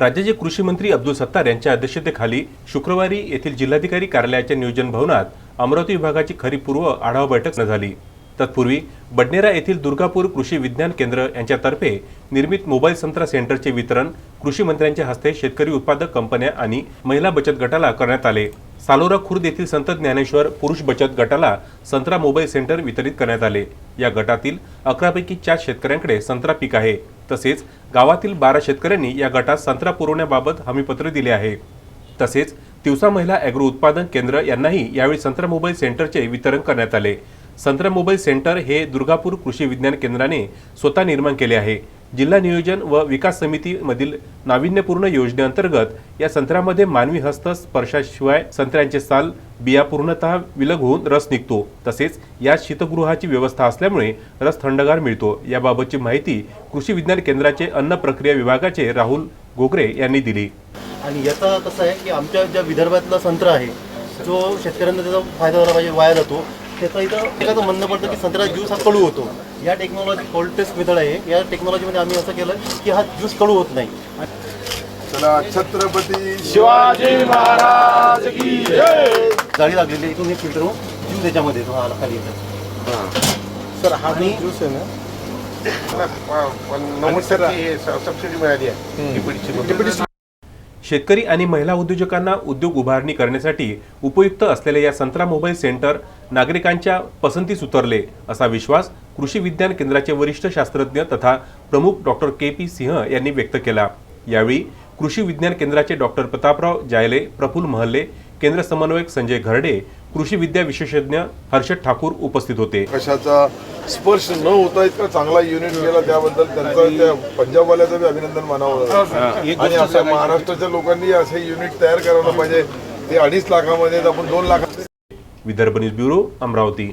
राज्याचे कृषी मंत्री अब्दुल सत्तार यांच्या अध्यक्षतेखाली शुक्रवारी येथील जिल्हाधिकारी कार्यालयाच्या नियोजन भवनात अमरावती विभागाची खरीपूर्व आढावा बैठक झाली. तत्पूर्वी बडनेरा येथील दुर्गापूर कृषी विज्ञान केंद्र यांच्यातर्फे निर्मित मोबाईल संत्रा सेंटरचे वितरण कृषी मंत्र्यांच्या हस्ते शेतकरी उत्पादक कंपन्या आणि महिला बचत गटाला करण्यात आले. सालोरा खुर्द येथील संत ज्ञानेश्वर पुरुष बचत गटाला संत्रा मोबाईल सेंटर वितरित करण्यात आले. या गटातील अकरापैकी चार शेतकऱ्यांकडे संत्रा पीक आहे. तसेच गावातील बारा शेतकऱ्यांनी या गटात संत्रा पुरवण्याबाबत हमीपत्र दिले आहे. तसेच तिवसा महिला अॅग्रो उत्पादन केंद्र यांनाही यावेळी संत्रा मोबाईल सेंटरचे वितरण करण्यात आले. संत्रा मोबाईल सेंटर हे दुर्गापूर कृषी विज्ञान केंद्राने स्वतः निर्माण केले आहे. जिल्हा नियोजन व विकास समितीमधील नाविन्यपूर्ण योजनेअंतर्गत या संत्र्यामध्ये मानवी हस्त स्पर्शाशिवाय संत्र्यांचे साल बिया पूर्णतः विलग होऊन रस निघतो. तसेच या शीतगृहाची व्यवस्था असल्यामुळे रस थंडगार मिळतो. याबाबतची माहिती कृषी विज्ञान केंद्राचे अन्न प्रक्रिया विभागाचे राहुल गोगरे यांनी दिली. आणि याचा कसं आहे की आमच्या ज्या विदर्भातला संत्र आहे जो शेतकऱ्यांना त्याचा फायदा झाला पाहिजे वाया जातो. त्याचा इथं एखादं म्हणणं पडतं की संत्रा ज्यूस हा कडू होतो. या टेक्नॉलॉजी कोल्ड टेस्ट मेथड आहे. या टेक्नॉलॉजीमध्ये आम्ही असं केलं की हा ज्यूस कडू होत नाही. चला छत्रपती शिवाजी महाराज की जय. जाळी लागलेली इथून हे फिल्टर होऊन ज्यूस त्याच्यामध्ये येतो हा खाली येतो. सर हा आणि ज्यूस आहे ना? नव्वद टक्के सबसिडी मिळाली आहे. शेतकरी आणि महिला उद्योजकांना उद्योग उभारणी करण्यासाठी उपयुक्त असलेले या संत्रा मोबाईल सेंटर नागरिकांच्या पसंतीस उतरले असा विश्वास कृषी विज्ञान केंद्राचे वरिष्ठ शास्त्रज्ञ तथा प्रमुख डॉक्टर के पी सिंह यांनी व्यक्त केला. यावेळी कृषी विज्ञान केंद्राचे डॉक्टर प्रतापराव जायले प्रफुल्ल महल्ले केंद्र समन्वयक संजय घरडे कृषी विद्या विशेषज्ञ हर्षद ठाकूर उपस्थित होते. कशाचा स्पर्श न होता इतका चांगला युनिट केला त्याबद्दल त्यांचं त्या पंजाबवाल्याचं बी अभिनंदन मानावं. आणि आपल्या महाराष्ट्राच्या लोकांनी असे युनिट तयार करायला पाहिजे. ते अडीच लाखामध्ये आपण दोन लाख विदर्भ न्यूज ब्युरो अमरावती.